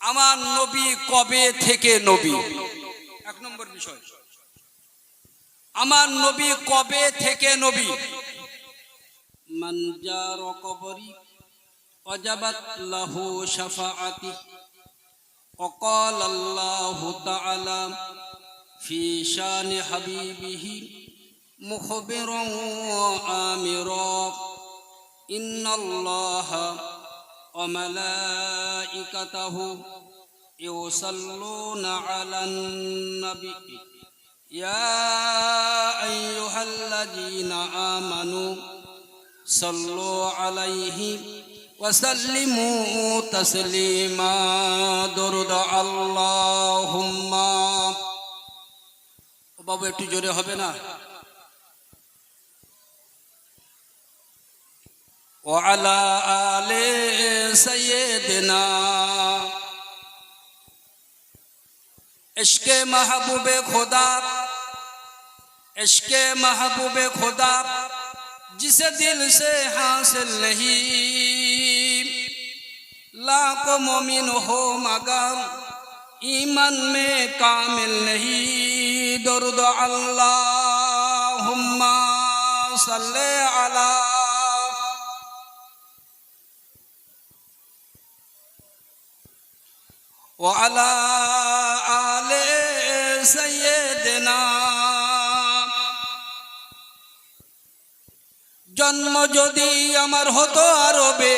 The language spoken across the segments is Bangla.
আমার নবী কবে থেকে নবী এক নম্বর বিষয় আমার নবী কবে থেকে নবী মান জার কবরি অজাবাত লাহু শাফাআতি وقال الله تعالى في شان حبيبه مخبرا وآمرا إن الله وملائكته يصلون على النبي يا أيها الذين آمنوا صلوا عليه وسلموا تسليما درد اللهم ও বাবু একটু জোরে হবে না وعلى آل سیدنا عشق محبوب خدا، عشق محبوب خدا، جسے دل سے حاصل نہیں۔ لاکھ مومن ہو مگر ایمن میں کامل نہیں۔ درد اللہ صلی اللہ وعلى آل سيدنا জন্ম যদি আমার হতো আরবে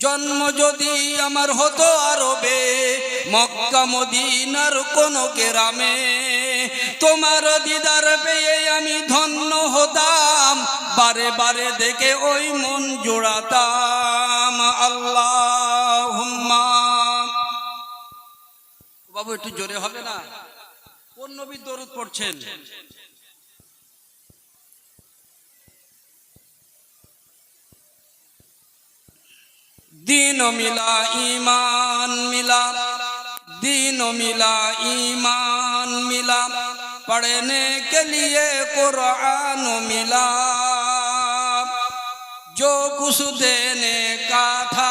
জন্ম যদি আমার হতো আরবে মক্কা মদিনার কোন গ্রামে তোমার দিদার পেয়ে আমি ধন্য হতাম বারে বারে দেখে ওই মন জোড়াতাম আল্লাহ বাবু একটু জোরে হবে না কোন নবী দরুদ পড়ছেন दिन मिला ईमान मिला दिन मिला ईमान मिला पढ़ने के लिए कुरान मिला जो कुछ देने का था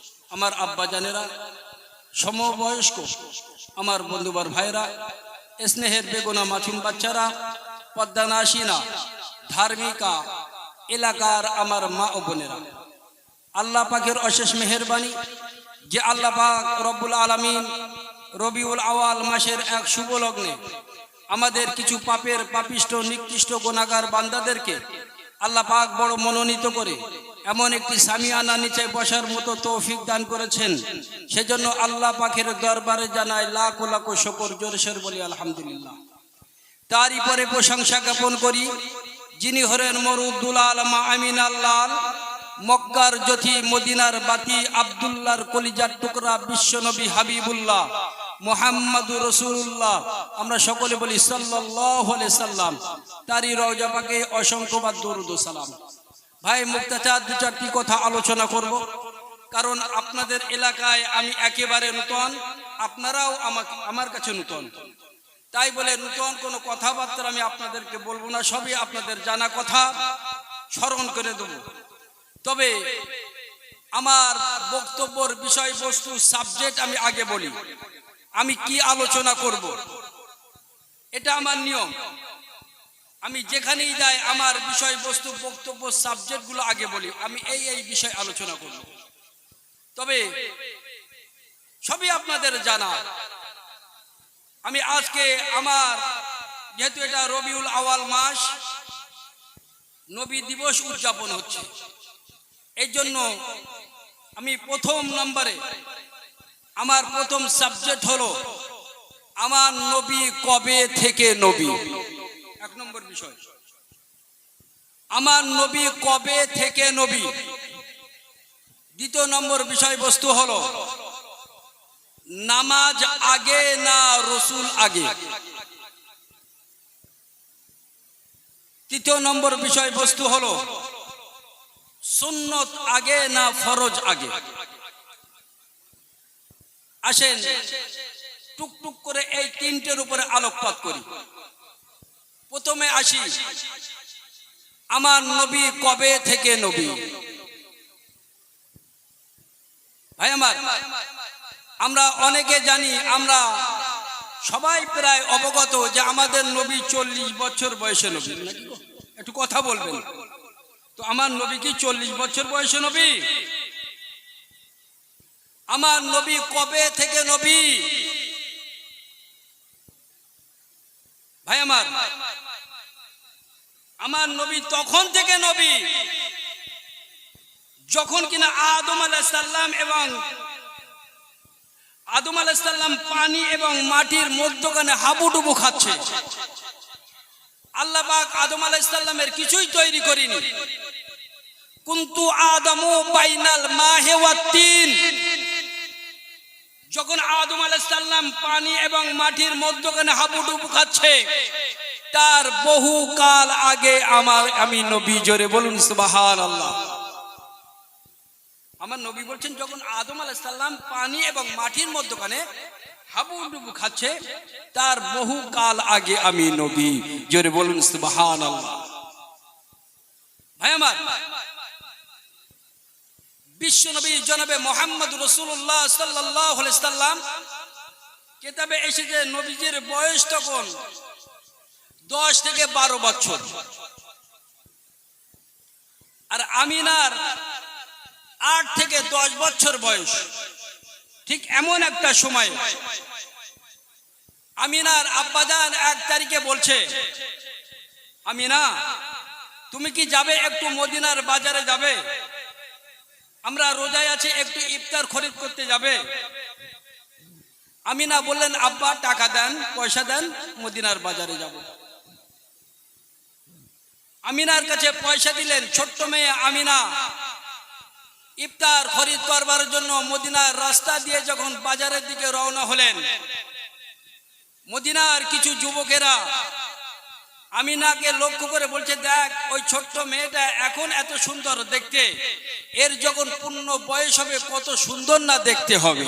আমার আব্বা জানেরা, সমবয়স্ক, আমার বন্ধুবার ভাইরা স্নেহের বেগুনা মাথিন বাচ্চারা পদ্মানাসীনা ধার্মিকা, এলাকার আমার মা ও বোনেরা। আল্লাহ পাকের অশেষ মেহরবানি যে আল্লাহ পাক রব্বুল আলমিন রবিউল আওয়াল মাসের এক শুভ লগ্নে আমাদের কিছু পাপের পাপিষ্ট নিকৃষ্ট গোনাগার বান্দাদেরকে আল্লাহ পাক বড় মনোনীত করে এমন একটি সামিয়ানা নিচে বসার মতো তৌফিক দান করেছেন। সেজন্য আল্লাহ পাকের দরবারে জানায়, লাখ লাখ শকর জোরসের বলি, আলহামদুলিল্লাহ। তারই পরে প্রশংসা জ্ঞাপন করি, যিনি হলেন মরুদ্দুল আলমা আমিন আল্লাহ মক্কার জ্যোতি মদিনার বাতি আবদুল্লাহর কলিজার টুকরা বিশ্বনবী হাবিবুল্লাহ মোহাম্মদুর রসুল্লাহ আমরা সকলে বলি সাল্লাহ সাল্লাম। তারই রওজা পাকে দরুদ সালাম। ভাই মুক্তাচার দু চারটি কথা আলোচনা করব। কারণ আপনাদের এলাকায় আমি একেবারে নূতন, আপনারাও আমাকে, আমার কাছে নূতন। তাই বলে নূতন কোনো কথাবার্তা আমি আপনাদেরকে বলব না, সবই আপনাদের জানা কথা, স্মরণ করে দেব। তবে আমার বক্তব্যর বিষয়বস্তু, সাবজেক্ট আমি আগে বলি। আমি কি আলোচনা করব? এটা আমার নিয়ম। আমি যেখানেই যাই, আমার বিষয়বস্তু, বক্তব্য, সাবজেক্টগুলো আগে বলি। আমি এই এই বিষয় আলোচনা করব। তবে সবই আপনাদের জানা। আমি আজকে আমার, যেহেতু এটা রবিউল আওয়াল মাস, নবী দিবস উদযাপন হচ্ছে। এই জন্য আমি প্রথম নম্বরে, আমার প্রথম সাবজেক্ট হলো, আমার নবী কবে থেকে নবী? এক নম্বর বিষয়। আমার নবী কবে থেকে নবী? দ্বিতীয় নম্বর বিষয়বস্তু হলো, নামাজ আগে না রসুল আগে? তৃতীয় নম্বর বিষয়বস্তু হলো, সুন্নত আগে না ফরজ আগে? আসেন, টুকটুক করে এই তিনটের উপরে আলোকপাত করি। প্রথমে আসি। আমার নবী কবে থেকে নবী? ভাই আমার, আমরা অনেকে জানি, আমরা সবাই প্রায় অবগত যে আমাদের নবী চল্লিশ বছর বয়সে নবী একটু কথা বলবেন। তো আমার নবী কি চল্লিশ বছর বয়সে নবী? আমার নবী কবে থেকে নবী? ভাই আমার আমার নবী তখন থেকে নবী। যখন কিনা আদম আলাইসাল্লাম এবং আদম আলাইসাল্লাম পানি এবং মাটির মধ্যখানে হাবুডুবু খাচ্ছে, আল্লাহ আদম আলাইসাল্লামের কিছুই তৈরি করিনি। কিন্তু আদমু বাইনাল মাহে ওয়া তিন যখন আদম আলাইসাল্লাম পানি এবং মাটির মধ্যখানে হাবুডুবু খাচ্ছে, তার বহু কাল আগে আমার, আমি নবী জোরে বলুন সুবাহান আল্লাহ আমার নবী বলছেন, যখন আদম আলাইসাল্লাম পানি এবং মাটির মধ্যখানে হাবুডুবু খাচ্ছে, তার বহু কাল আগে আমি নবী জোরে বলুন সুবাহান আল্লাহ ভাই আমার বিশ্ব নবী জনাবে মোহাম্মদ রসুল্লাহ সাল্লাহ সাল্লাম কেতাবে এসেছে নবীজির বয়স তখন দশ থেকে বারো বছর। আর আমিনার আট থেকে দশ বছর বয়স। ঠিক এমন একটা সময়। আমিনার আব্বাজান এক তারিখে বলছে, আমিনা, তুমি কি যাবে একটু মদিনার বাজারে যাবে? আমরা রোজায় আছি, একটু ইফতার খরিদ করতে যাবে। আমিনা বললেন, আব্বা, টাকা দেন, পয়সা দেন, মদিনার বাজারে যাব। আমিনার কাছে পয়সা দিলেন, ছোট্ট মেয়ে আমিনা, ইফতার খরিদ করবার জন্য মদিনার রাস্তা দিয়ে যখন বাজারের দিকে রওনা হলেন, মদিনার কিছু যুবকেরা আমিনাকে লক্ষ্য করে বলছে, দেখ, ওই ছোট্ট মেয়েটা এখন এত সুন্দর দেখতে। এর যখন পূর্ণ বয়স হবে, কত সুন্দর না দেখতে হবে।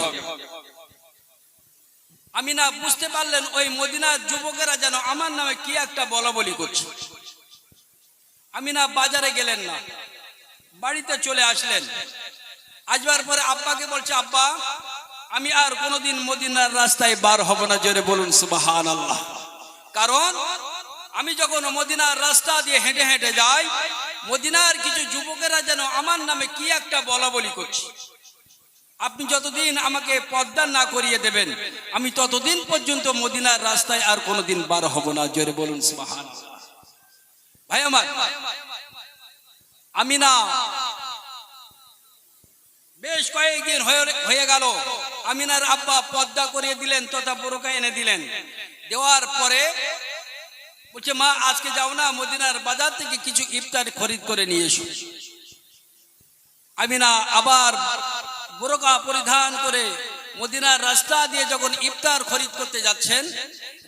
আমি না বুঝতে পারলেন, ওই মদিনার যুবকেরা যেন আমার নামে কি একটা বলা বলি করছে। আমি না বাজারে গেলেন না, বাড়িতে চলে আসলেন। আসবার পরে আব্বাকে বলছে, আব্বা, আমি আর কোনোদিন মদিনার রাস্তায় বার হব না। জোরে বলুন সুবাহান আল্লাহ কারণ আমি যখন মদিনার রাস্তা দিয়ে হেঁটে হেঁটে যাই, মদিনার কিছু যুবকেরা যেন আমার নামে কি একটা বলা বলি করছে। আপনি যতদিন আমাকে পদ্মা না করিয়ে দেবেন, আমি ততদিন পর্যন্ত মদিনার রাস্তায় আর কোনোদিন বার হব না। জোরে বলুন ভাই আমার, আমি না বেশ কয়েকদিন হয়ে গেল, আমিনার আব্বা পদ্মা করিয়ে দিলেন, তথা বোরকা এনে দিলেন। দেওয়ার পরে বলছে, মা, আজকে যাও না, মদিনার বাজার থেকে কিছু ইফতার খরিদ করে নিয়ে এসো। আমিনা আবার বোরকা পরিধান করে মদিনার রাস্তা দিয়ে যখন ইফতার খরিদ করতে যাচ্ছেন,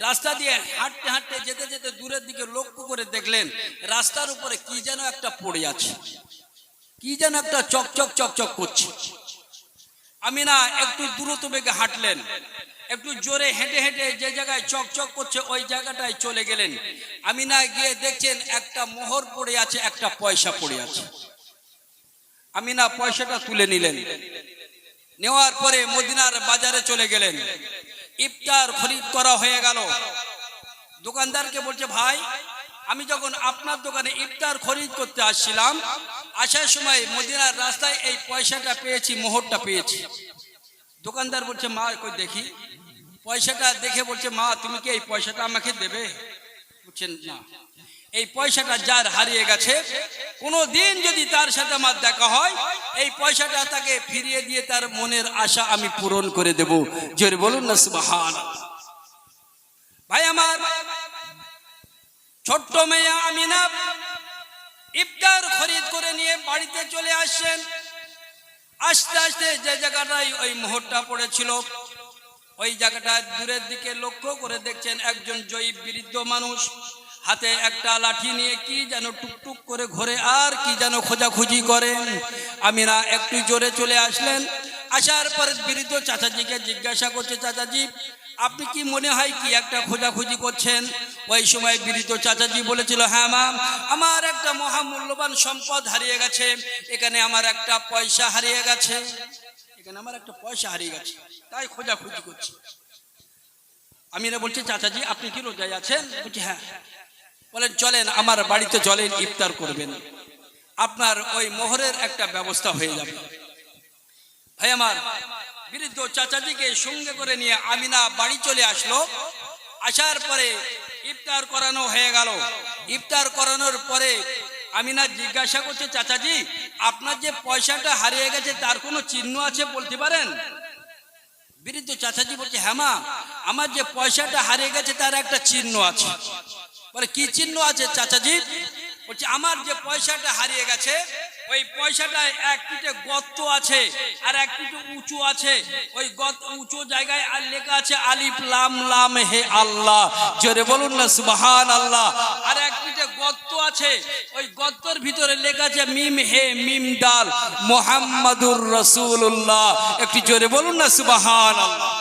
রাস্তা দিয়ে হাঁটতে হাঁটতে যেতে যেতে দূরের দিকে লক্ষ্য করে দেখলেন, রাস্তার উপরে কি যেন একটা পড়ে আছে। কি যেন একটা চকচক চকচক করছে। আমি না একটু দ্রুত বেগে হাঁটলেন। একটু জোরে হেঁটে হেঁটে যে জায়গায় চকচক করছে, ওই জায়গাটায় চলে গেলেন। আমি না গিয়ে দেখছেন একটা মোহর পড়ে আছে, একটা পয়সা পড়ে আছে। আমি না পয়সাটা তুলে নিলেন। নেওয়ার পরে মদিনার বাজারে চলে গেলেন। ইফতার খরিদ করা হয়ে গেল। দোকানদারকে বলছে, ভাই, আমি যখন আপনার দোকানে ইফতার খরিদ করতে আসছিলাম, আসার সময় মদিনার রাস্তায় এই পয়সাটা পেয়েছি, মোহরটা পেয়েছি। দোকানদার বলছে, মা, কই দেখি। পয়সাটা দেখে বলছে, মা, তুমি কি এই পয়সাটা আমাকে দেবে? বলছেন, না। এই পয়সাটা যার হারিয়ে গেছে কোনো দিন যদি তার সাথে আমার দেখা হয়, এই পয়সাটা তাকে ফিরিয়ে দিয়ে তার মনের আশা আমি পূরণ করে দেব। জোরে বলুন না সুবহান ভাই আমার ছোট্ট মেয়ে আমিনা ইফতার খরিদ করে নিয়ে বাড়িতে চলে আসছেন। আস্তে আস্তে যে জায়গাটায় ওই মোহরটা পড়েছিল। ওই জায়গাটা দূরের দিকে লক্ষ্য করে দেখছেন একজন জয়ী বৃদ্ধ মানুষ। হাতে একটা লাঠি নিয়ে কি যেন টুকটুক করে ঘোরে, আর কি যেন খোঁজাখুঁজি করেন। আমিনা একটু জোরে চলে আসলেন। আসার পরে বৃদ্ধ চাচাজিকে জিজ্ঞাসা করছে, চাচাজি, আপনি কি মনে হয় কি একটা খোঁজাখুঁজি করছেন? ওই সময় বৃদ্ধ চাচাজি বলেছিল হ্যাঁ মা আমার একটা মহামূল্যবান সম্পদ হারিয়ে গেছে। এখানে আমার একটা পয়সা হারিয়ে গেছে। এখানে আমার একটা পয়সা হারিয়ে গেছে, তাই খোঁজাখুঁজি করছি। আমিরা বলছি, চাচাজি, আপনি কি রোজায় আছেন? বলছি হ্যাঁ। বলেন চলেন, আমার বাড়িতে চলেন, ইফতার করবেন। আপনার ওই মোহরের একটা ব্যবস্থা হয়ে যাবে। ভাই আমার, বৃদ্ধ চাচাজিকে সঙ্গে করে নিয়ে আমিনা বাড়ি চলে আসলো। আসার পরে ইফতার করানো হয়ে গেল। ইফতার করানোর পরে আমিনা জিজ্ঞাসা করছি, চাচাজি, আপনার যে পয়সাটা হারিয়ে গেছে তার কোনো চিহ্ন আছে বলতে পারেন? বৃদ্ধ চাচাজি বলছে হ্যাঁ আমার যে পয়সাটা হারিয়ে গেছে তার একটা চিহ্ন আছে। বলে, কি চিহ্ন আছে চাচাজি? বলছে, আমার যে পয়সাটা হারিয়ে গেছে ওই পয়সাটায় এক পিঠে গর্ত আছে আর এক পিঠে উঁচু আছে। ওই গত উঁচু জায়গায় আর লেখা আছে, আলিফ, লাম লাম, হে আল্লাহ। জোরে বলুন না সুবহান আল্লাহ আর এক পিঠে গর্ত আছে, ওই গর্তর ভিতরে লেখা আছে, মিম, হে মিম ডাল, মোহাম্মদুর রসুল্লাহ একটি জোরে বলুন না সুবহান আল্লাহ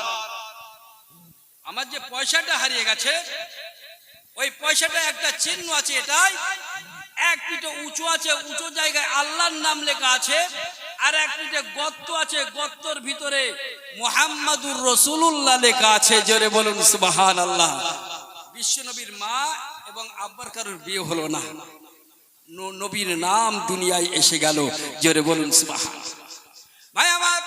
আমার যে পয়সাটা হারিয়ে গেছে, ওই পয়সাটা একটা চিহ্ন আছে এটাই। এক পিঠে উঁচু আছে, উঁচু জায়গায় আল্লাহর নাম লেখা আছে, আর এক পিঠে গর্ত আছে, গর্তর ভিতরে মোহাম্মদুর রসুল্লাহ লেখা আছে, জোরে বলুন সুবাহান আল্লাহ বিশ্বনবীর মা এবং আব্বার কারোর বিয়ে হলো না। নবীর নাম দুনিয়ায় এসে গেল, জোরে বলুন সুবাহান ভাই আমার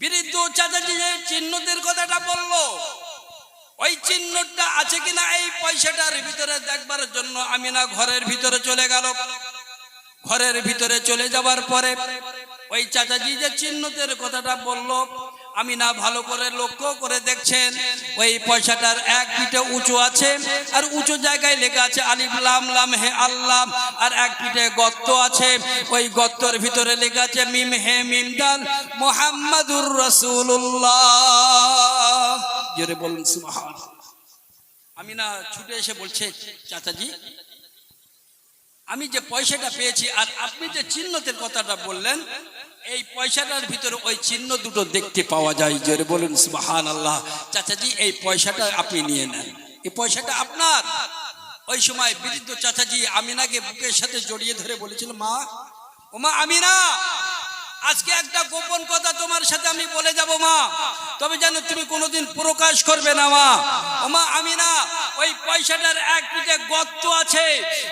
বৃদ্ধ চাচাজি চিহ্নদের কথাটা বলল ওই চিহ্নটা আছে কিনা এই পয়সাটার ভিতরে দেখবার জন্য আমি না ঘরের ভিতরে চলে গেল। ঘরের ভিতরে চলে যাবার পরে ওই চাচাজি যে চিহ্নতের কথাটা বলল আমি না ভালো করে লক্ষ্য করে দেখছেন, ওই পয়সাটার এক পিঠে উঁচু আছে, আর উঁচু জায়গায় লেখা আছে আলিফ লাম লাম হে আল্লাহ, আর এক পিঠে গর্ত আছে, ওই গর্তর ভিতরে লেখা আছে মিম হে মিম দাল মোহাম্মদুর রসুল্লাহ বলুন আমি না ছুটে এসে বলছে, চাচাজি, আমি যে পয়সাটা পেয়েছি, আর আপনি যে চিহ্নতের কথাটা বললেন এই পয়সাটার ভিতরে ওই চিহ্ন দুটো দেখতে পাওয়া যায়। জোরে বলুন সুবহান আল্লাহ চাচাজি, এই পয়সাটা আপনি নিয়ে নেন। এই পয়সাটা আপনার। ওই সময় বৃদ্ধ চাচাজি আমিনাকে বুকের সাথে জড়িয়ে ধরে বলেছিল, মা, ও মা, আমিনা আজকে একটা গোপন কথা তোমার সাথে আমি বলে যাব, মা। তবে জানো, তুমি কোনোদিন প্রকাশ করবে না, মা। মা, আমি না, ওই পয়সাটার এক পিঠে গর্ত আছে।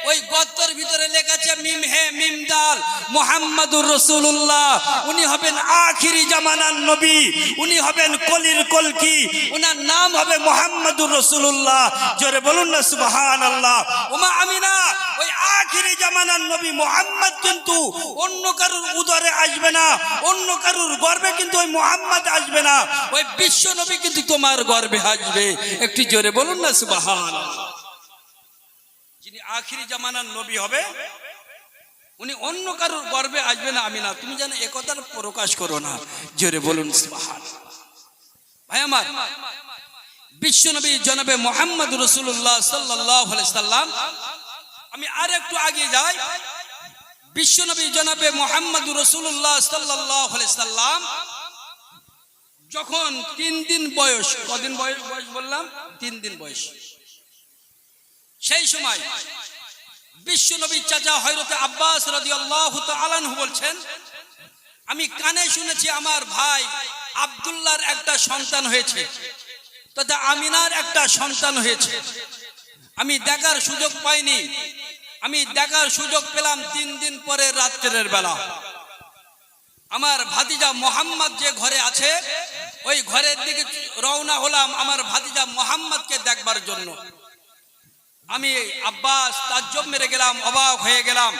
ওই গর্তর ভিতরে লেখা আছে, মিম হে মিম দাল, মোহাম্মদুর রসুল্লাহ উনি হবেন আখিরি জামানার নবী। উনি হবেন কলির কলকি। ওনার নাম হবে মোহাম্মদুর রসুল্লাহ জোরে বলুন না সুবহান আল্লাহ ওমা আমি না, ওই আখিরি জামানার নবী মোহাম্মদ কিন্তু অন্য কারোর উদরে আসবে না। অন্য কারুর গর্বে কিন্তু ওই মোহাম্মদ আসবে না। ওই বিশ্ব নবী কিন্তু তোমার গর্বে আসবে। একটু জোরে বলুন না সুবাহান যিনি আখিরি জামানার নবী হবে, উনি অন্য কারুর গর্বে আসবে না আমি না তুমি যেন একথার প্রকাশ করো না। জোরে বলুন সুবাহান ভাই আমার, বিশ্ব নবী জনাবে মোহাম্মদ রসুল্লাহ সাল্লাহ সাল্লাম। আমি আর একটু আগে যাই। বিশ্বনবী জনাবে মোহাম্মদ রসুল্লাহ সাল্লাহ সাল্লাম, যখন তিন দিন বয়স, কদিন বয়স বয়স বললাম? তিন দিন বয়স। সেই সময় বিশ্বনবী চাচা হয়রতে আব্বাস রাজি আল্লাহ আলানহু বলছেন, আমি কানে শুনেছি আমার ভাই আবদুল্লার একটা সন্তান হয়েছে, তথা আমিনার একটা সন্তান হয়েছে। আমি দেখার সুযোগ পাইনি। আমি দেখার সুযোগ পেলাম তিন দিন পরে রাত্রের বেলা। আমার ভাতিজা মোহাম্মদ যে ঘরে আছে, ওই ঘরের দিকে রওনা হলাম আমার ভাতিজা মোহাম্মদকে দেখবার জন্য। আমি আব্বাস তাজ্জব মেরে গেলাম, অবাক হয়ে গেলাম।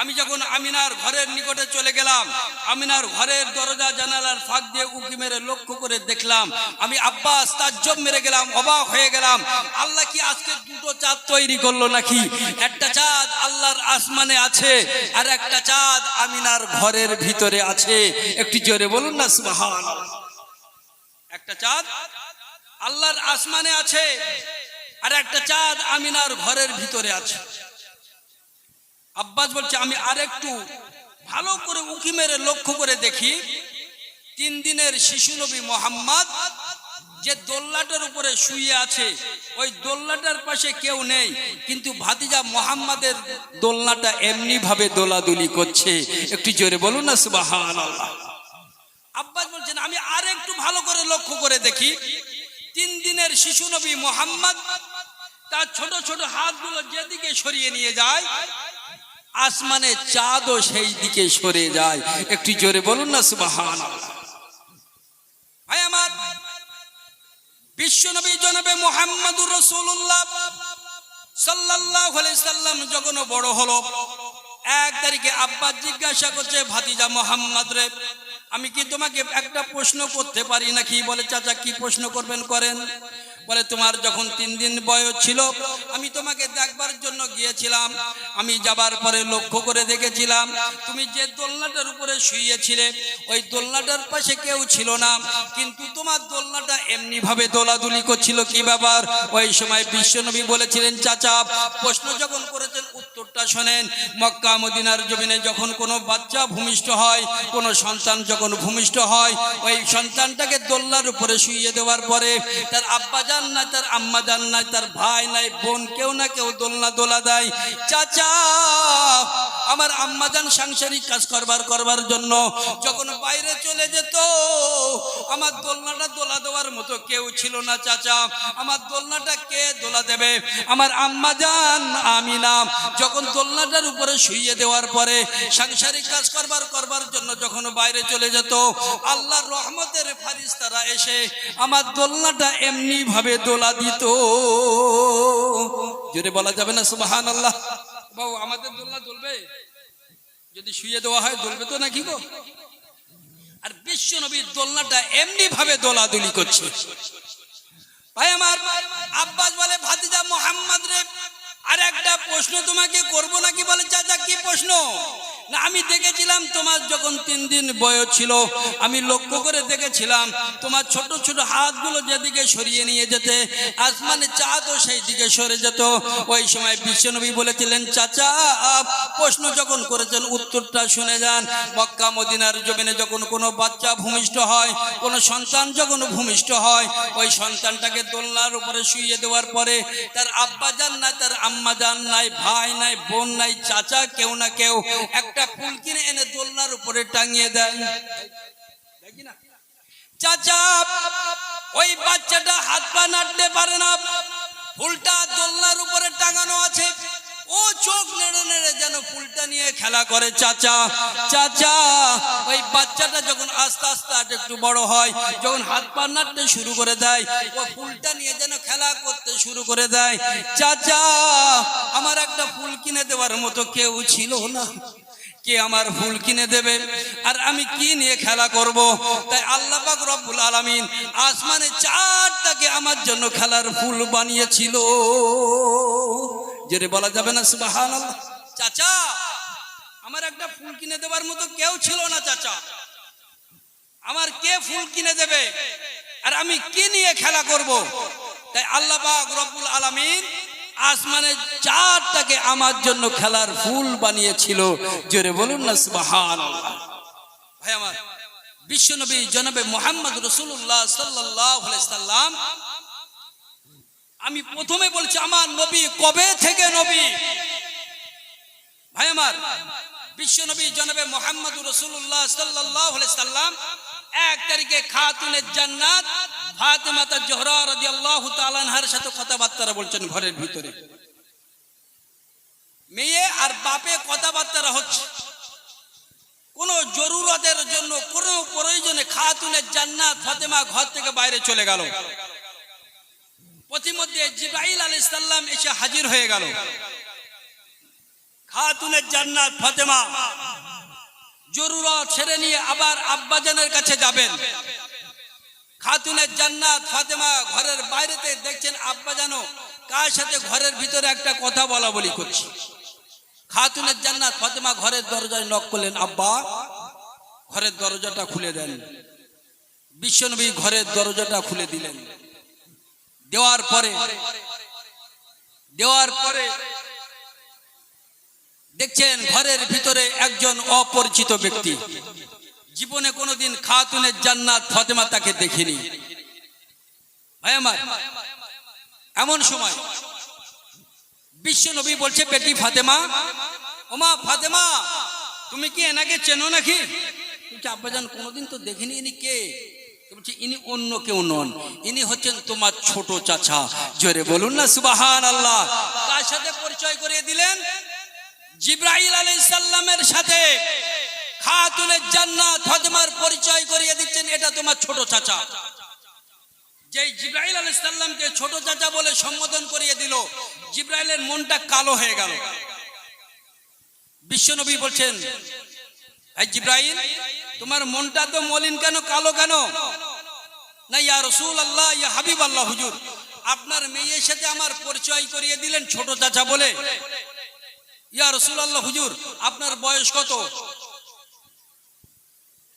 আমি যখন আমিনার ঘরের নিকটে চলে গেলাম, আমিনার ঘরের দরজা জানালার ফাঁক দিয়ে উকি মেরে লক্ষ্য করে দেখলাম, আমি আব্বাস তার তাজ্জব মেরে গেলাম, অবাক হয়ে গেলাম। আল্লাহ কি আজকে দুটো চাঁদ তৈরি করল নাকি? একটা চাঁদ আল্লাহর আসমানে আছে, আর একটা চাঁদ আমিনার ঘরের ভিতরে আছে। একটু জোরে বলুন না সুবহান একটা চাঁদ আল্লাহর আসমানে আছে, আর একটা চাঁদ আমিনার ঘরের ভিতরে আছে। আব্বাস বলছে, আমি আরেকটু ভালো করে উকি মেরে লক্ষ্য করে দেখি, তিন দিনের শিশু নবী মোহাম্মদ যে দোল্লাটার উপরে শুয়ে আছে, ওই দোল্লাটার পাশে কেউ নেই, কিন্তু ভাতিজা মোহাম্মদের দোলনাটা এমনি ভাবে দোলাদুলি করছে। একটু জোরে বলুন না আল্লাহ আব্বাস বলছেন, আমি আর একটু ভালো করে লক্ষ্য করে দেখি, তিন দিনের শিশু নবী মোহাম্মদ তার ছোট ছোট হাতগুলো যেদিকে সরিয়ে নিয়ে যায় আসমানে চাঁদও সেই দিকে সরে যায়। একটু জোরে বলুন না সুবাহান ভাই আমার বিশ্ব নবী জনাবে মোহাম্মদুর রসুল্লাহ আলাইহি সাল্লাম যখন বড় হলো, এক তারিখে আব্বা জিজ্ঞাসা করছে, ভাতিজা মোহাম্মদ রে, আমি কি তোমাকে একটা প্রশ্ন করতে পারি নাকি? বলে, চাচা, কি প্রশ্ন করবেন, করেন? বলে, তোমার যখন তিন দিন বয়স ছিল, আমি তোমাকে দেখবার জন্য গিয়েছিলাম। আমি যাবার পরে লক্ষ্য করে দেখেছিলাম, তুমি যে দোলনাটার উপরে শুয়েছিলে ওই দোলনাটার পাশে কেউ ছিল না। কিন্তু তোমার দোলনাটা এমনিভাবে দোলাদুলি করছিল, কি ব্যাপার? ওই সময় বিশ্বনবী বলেছিলেন, চাচা, প্রশ্ন যখন করেছেন, উত্তরটা শোনেন। মক্কা, মদিনার জমিনে যখন কোনো বাচ্চা ভূমিষ্ঠ হয়, কোনো সন্তান যখন ভূমিষ্ঠ হয়, ওই সন্তানটাকে দোলনার উপরে শুইয়ে দেওয়ার পরে তার আব্বা যান না তার আম্মা যান না তার ভাই নাই, বোন কেউ না কেউ দোলনা দোলা দেয়। চাচা, আমার আম্মা যান সাংসারিক কাজ করবার করবার জন্য যখন বাইরে চলে যেত, আমার দোলনাটা দোলা দেওয়ার মতো কেউ ছিল না, চাচা। আমার দোলনাটা কে দোলা দেবে? আমার আম্মা যান আমি নাম যখন দোলনাটার উপরে শুইয়ে দেওয়ার পরে সাংসারিক কাজ করবার করবার জন্য যখন বাইরে চলে যেত, আল্লাহর রহমতের ফারিস্তারা এসে আমার দোলনাটা এমনি ভাবে দোলা দিত। জোরে বলা যাবে না সুবাহান আল্লাহ বাবু, আমাদের দোলনা দোলবে? যদি শুয়ে দেওয়া হয়, দোলবে তো নাকি গো? আর বিশ্ব নবীর দোলনাটা এমনি ভাবে দোলাদুলি করছে। ভাই আমার আব্বাস বলে, ভাতিজা মোহাম্মদ রে আর একটা প্রশ্ন তোমাকে করব নাকি? বলে চাচা কি প্রশ্ন? না, আমি দেখেছিলাম তোমার যখন তিন দিন বয়স ছিল, আমি লক্ষ্য করে দেখেছিলাম তোমার ছোট ছোট হাতগুলো যেদিকে সরিয়ে নিয়ে যেতে, আসমানে চাঁদও সেই দিকে সরে যেত। ওই সময় বিশ্বনবী বলেছিলেন, চাচা, প্রশ্ন যখন করেছেন, উত্তরটা শুনে যান। মক্কা, মদিনার জমিনে যখন কোনো বাচ্চা ভূমিষ্ঠ হয়, কোনো সন্তান যখন ভূমিষ্ঠ হয়, ওই সন্তানটাকে দোলনার উপরে শুইয়ে দেওয়ার পরে তার আব্বা যান নাই, তার আম্মা যান নাই, ভাই নাই, বোন নাই, চাচা কেউ না কেউ, একটা ফুল কিনে এনে দোলনার উপরে টাঙিয়ে দেয়। চাচা, ওই বাচ্চাটা হাত পা নাড়তে পারে না। ফুলটা দোলনার উপরে টাঙানো আছে। ও চোখ নেড়ে নেড়ে যেন ফুলটা নিয়ে খেলা করে। চাচা চাচা, ওই বাচ্চাটা যখন আস্তে আস্তে আর একটু বড় হয়, যখন হাত পা নাড়তে শুরু করে দেয়, ও ফুলটা নিয়ে যেন খেলা করতে শুরু করে দেয়। চাচা, আমার একটা ফুল কিনে দেওয়ার মতো কেউ ছিল না। কে আমার ফুল কিনে দেবে? আর আমি কি নিয়ে খেলা করব? তাই আল্লাহ পাক রব্বুল আলামিন আসমানে চারটাকে আমার জন্য খেলার ফুল বানিয়েছিল। যেটা বলা যাবে না, সুবহানাল্লাহ। চাচা, আমার একটা ফুল কিনে দেবার মতো কেউ ছিল না, চাচা। আমার কে ফুল কিনে দেবে? আর আমি কি নিয়ে খেলা করব? তাই আল্লাহ পাক রব্বুল আলামিন আসমানে চারটাকে আমার জন্য খেলার ফুল বানিয়েছিল। জোরে বলুন না, সুবহানাল্লাহ। ভাই আমার বিশ্বনবী জনাবে মোহাম্মদ রসুল্লাহ সাল্লাহ সাল্লাম, আমি প্রথমে বলছি, আমার নবী কবে থেকে নবী? ভাই আমার, বিশ্ব নবী জনাবে মোহাম্মদ রসুল্লাহ সাল্লাহ সাল্লাম এক তারিখে খাতুনের জান্নাত ফাতেমাতা জোহরা রাদিয়াল্লাহু তাআলা আনহার সাথে কথাবার্তা বলছেন ঘরের ভিতরে। মেয়ে আর বাপে কথাবার্তা হচ্ছে। কোন জরুরতের জন্য, কোনো প্রয়োজনে খাতুনের জান্নাত ফাতেমা ঘর থেকে বাইরে চলে গেল। প্রতিমধ্যে জিব্রাইল আলাইহিস সালাম এসে হাজির হয়ে গেল। খাতুনের জান্নাত ফাতেমা জরুরত ছেড়ে নিয়ে আবার আব্বাজানের কাছে যাবেন। খাতুনের জান্নাত ফাতেমা ঘরের বাইরেতে দেখছেন আব্বাজানও কার সাথে ঘরের ভিতরে একটা কথা বলা বলি করছি। খাতুনের জান্নাত ফাতেমা ঘরের দরজায় নক করলেন, আব্বা, ঘরের দরজাটা খুলে দেন। বিশ্বনবী ঘরের দরজাটা খুলে দিলেন। দেওয়ার পরে দেওয়ার পরে দেখছেন ঘরের ভিতরে একজন অপরিচিত ব্যক্তি। জীবনে কোনোদিন খাতুনের জান্নাত ফাতেমা তাকে দেখিনি। ভাই আমার, এমন সময় বিশ্ব নবী বলছে, বেটি ফাতেমা, ওমা ফাতেমা, তুমি কি এনাকে চেনো নাকি? আব্বাজান, কোনোদিন তো দেখিনি ইনি কে? বলছে, ইনি অন্য কেউ নন, ইনি হচ্ছেন তোমার ছোট চাচা। জোরে বলুন না সুবাহান আল্লাহ কার সাথে পরিচয় করিয়ে দিলেন? জিব্রাইল আলাইহিস সালামের সাথে খাতুনের জান্নাত ফাতেমার পরিচয় করিয়ে দিচ্ছেন, এটা তোমার ছোট চাচা। যে জিব্রাইল আলাইহিস সালামকে ছোট চাচা বলে সম্বোধন করিয়ে দিল, জিব্রাইলের মনটা কালো হয়ে গেল। বিশ্বনবী বলছেন, এই জিব্রাইল, তোমার মনটা তো মলিন কেন, কালো কেন? না, ইয়া রসুল আল্লাহ ইয়া হাবিব আল্লাহ হুজুর, আপনার মেয়ের সাথে আমার পরিচয় করিয়ে দিলেন ছোট চাচা বলে। ইয়া রসুল আল্লাহ হুজুর, আপনার বয়স কত?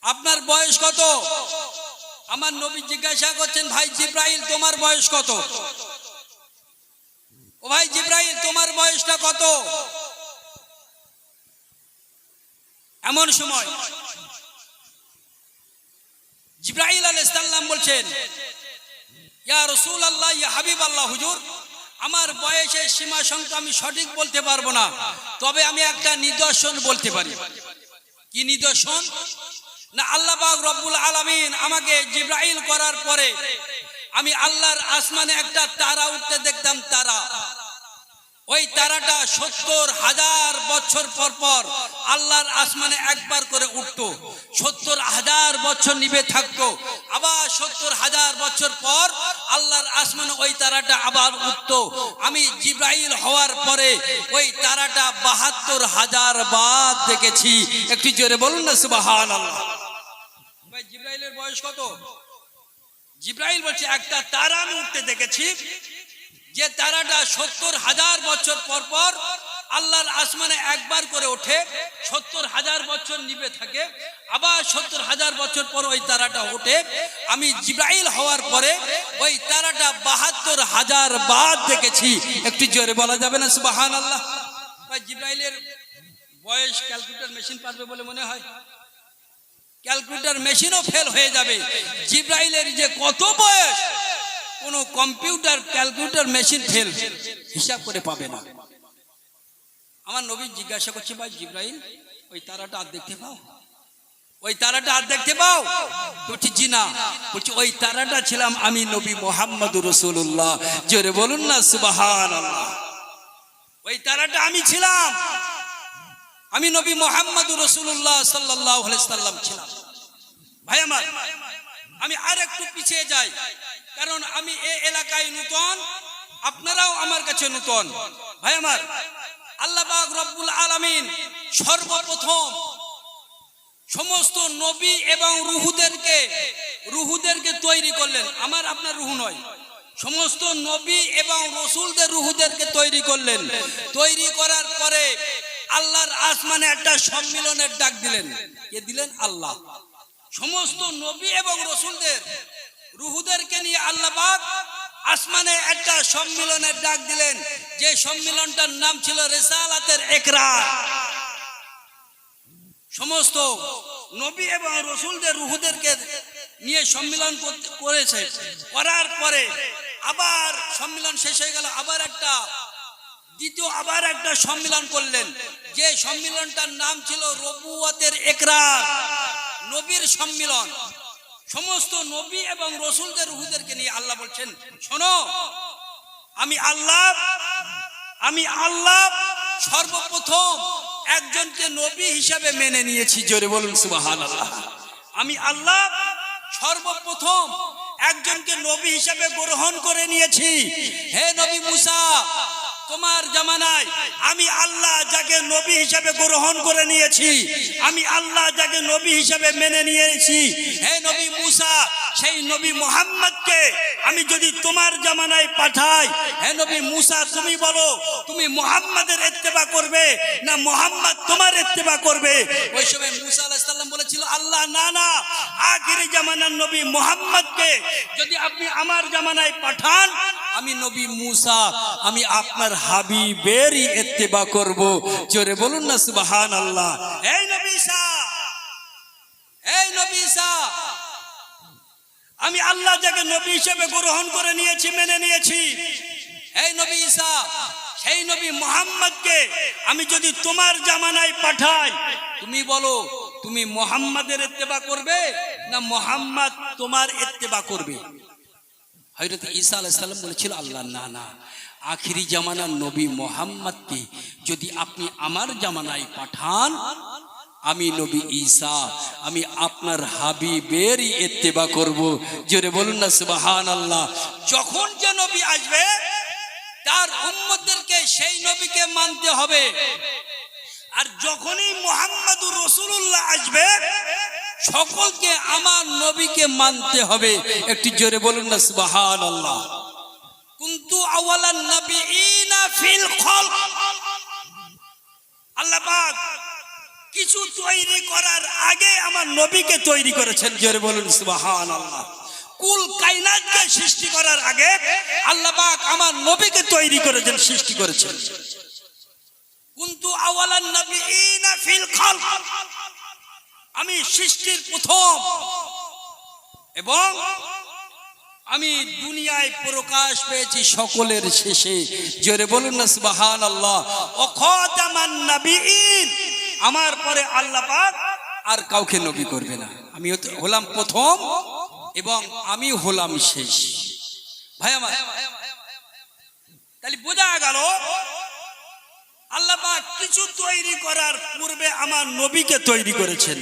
আপনার বয়স কত? আমার নবী জিজ্ঞাসা করছেন, ভাই জিব্রাইল, তোমার বয়স কত? ও ভাই জিব্রাইল, তোমার বয়সটা কত? এমন সময় জিব্রাইল আলাইহিস সালাম বলছেন, ইয়া রসুল আল্লাহ ইয়া হাবিব আল্লাহ হুজুর আমার বয়সের সীমা সংখ্যা আমি সঠিক বলতে পারব না। তবে আমি একটা নিদর্শন বলতে পারি। কি নিদর্শন? না আল্লাহ রব্বুল আলামিন আমাকে জিব্রাইল করার পরে আমি আল্লাহর আসমানে একটা তারা উঠতে দেখতাম, তারা। ওই তারাটা সত্তর হাজার বছর পর পর আল্লাহর আসমানে একবার করে উঠতো। সত্তর হাজার বছর নিবে থাকতো। আবার সত্তর হাজার বছর পর আল্লাহর আসমান ওই তারাটা আবার উঠতো। আমি জিব্রাইল হওয়ার পরে ওই তারাটা বাহাত্তর হাজার বার দেখেছি। একটু জোরে বলুন না সুবাহান আল্লাহ ভাই, জিব্রাইলের বয়স কত? জিব্রাইল বলছে, একটা তারা আমি উঠতে দেখেছি। যে তারাটা সত্তর হাজার বছর পর পর আল্লাহর আসমানে একবার করে ওঠে, সত্তর হাজার বছর নিবে থাকে, আবার সত্তর হাজার বছর পর ওই তারাটা ওঠে। আমি জিব্রাইল হওয়ার পরে ওই তারাটা বাহাত্তর হাজার বার দেখেছি। একটু জোরে বলা যাবে না সুবাহান আল্লাহ জিব্রাইলের বয়স ক্যালকুলেটর মেশিন পারবে বলে মনে হয়? ক্যালকুলেটর মেশিনও ফেল হয়ে যাবে। জিব্রাইলের যে কত বয়স, কোনো কম্পিউটার ক্যালকুলেটর মেশিন ফেল, হিসাব করে পাবে না। আমার নবী জিজ্ঞাসা করছে, ভাই জিব্রাইল, ওই তারাটা আর দেখতে পাও? ওই তারাটা আর দেখতে পাও? বলছি, জি না। বলছি, ওই তারাটা ছিলাম আমি নবী মোহাম্মদ রসুল্লাহ জোরে বলুন না সুবাহান ওই তারাটা আমি ছিলাম। আমি নবী মোহাম্মদ রসুল্লাহ সাল্লাহ সাল্লাম ছিলাম। ভাই আমার, আমি আর একটু পিছিয়ে যাই, কারণ আমি এ এলাকায় নূতন, আপনারাও আমার কাছে নূতন। ভাই আমার আল্লাহ পাক রব্বুল আলামিন সর্বপ্রথম সমস্ত নবী এবং রুহুদেরকে রুহুদেরকে তৈরি করলেন। আমার আপনার রুহু নয়। সমস্ত নবী এবং রসুলদের রুহুদেরকে তৈরি করলেন। তৈরি করার পরে আল্লাহর আসমানে একটা সম্মিলনের ডাক দিলেন। কে দিলেন? আল্লাহ। সমস্ত নবী এবং রসুলদের রুহুদেরকে নিয়ে আল্লাহ পাক আসমানে একটা সম্মিলনের ডাক দিলেন, যে সম্মিলনটার নাম ছিল রেসালাতের একরার সমস্ত নবী এবং রসুলদের, রুহুদেরকে নিয়ে সম্মিলন করেছে। করার পরে আবার সম্মিলন শেষ হয়ে গেল, আবার একটা দ্বিতীয়, আবার একটা সম্মিলন করলেন। যে সম্মিলনটার নাম ছিল রবুয়াতের একরার নবীর সম্মিলন। সমস্ত নবী এবং রসুলদের রুহুদেরকে নিয়ে আল্লাহ বলছেন, শোনো, আমি আল্লাহ আমি আল্লাহ সর্বপ্রথম একজনকে নবী হিসাবে মেনে নিয়েছি। জোরে বলুন সুবাহান আল্লাহ আমি আল্লাহ সর্বপ্রথম একজনকে নবী হিসাবে গ্রহণ করে নিয়েছি। হে নবী মুসা তোমার জামানায় আমি আল্লাহ যাকে নবী হিসাবে গ্রহণ করে নিয়েছি, আমি আল্লাহ যাকে নবী হিসাবে মেনে নিয়েছি। হে নবী মুসা, সেই নবী মোহাম্মদকে আমি যদি তোমার জামানায় পাঠাই, হে নবী মুসা, তুমি বলো, তুমি মোহাম্মদের ইত্তেবা করবে না মোহাম্মদ তোমার ইত্তেবা করবে? ওই সময় মুসা আলাইহিস সালাম বলেছিল, আল্লাহ, না না আখিরি জামানার নবী মোহাম্মদকে যদি আপনি আমার জামানায় পাঠান আমি নবী মুসা, আমি আপনার হাবিবেরই ইত্তেবা করব। জোরে বলুন না সুবহান আল্লাহ এই নবী এই নবী আমি আল্লাহ যাকে নবী হিসেবে গ্রহণ করে নিয়েছি, মেনে নিয়েছি। এই নবী ঈসা, সেই নবী মোহাম্মদকে আমি যদি তোমার জামানায় পাঠাই, তুমি বলো, তুমি মোহাম্মদের ইত্তেবা করবে না মোহাম্মদ তোমার এত্তেবা করবে? হযরত ঈসা আলাইহিস সালাম বলেছিল, আল্লাহ, না না। আখিরি জামানার নবী মোহাম্মদকে যদি আপনি আমার জামানায় পাঠান, আমি নবী ঈসা, আমি আপনার হাবিবেরই ইত্তেবা করব। জোরে বলুন না সুবহান আল্লাহ যখন যে নবী আসবে, তার উম্মতদেরকে সেই নবীকে মানতে হবে। আর যখনই মোহাম্মদুর রসুল্লাহ আসবে সকলকে আমার নবীকে মানতে হবে। একটি জোরে বলুন না সুবহান আল্লাহ কুন্তু আওয়ালান নবিয়িনা ফিল খলক। আল্লাহ পাক কিছু তৈরি করার আগে আমার নবীকে তৈরি করেছেন। জোরে বলুন সুবহান আল্লাহ কুল কায়নাতকে সৃষ্টি করার আগে আল্লাহ পাক আমার নবীকে তৈরি করেছেন সৃষ্টি করেছেন। কুন্তু আওয়ালান নবিয়িনা ফিল খলক। আমি সৃষ্টির প্রথম। এবং আমি দুনিয়ায় প্রকাশ পেয়েছি সকলের শেষে। জোরে বলুন না আল্লাহ আমার পরে আল্লাহ আর কাউকে নবী করবে না। আমি হলাম প্রথম এবং আমি হলাম শেষ। ভাই আমার, তাহলে বোঝা গেল আল্লাহ কিছু তৈরি করার পূর্বে আমার নবীকে তৈরি করেছেন।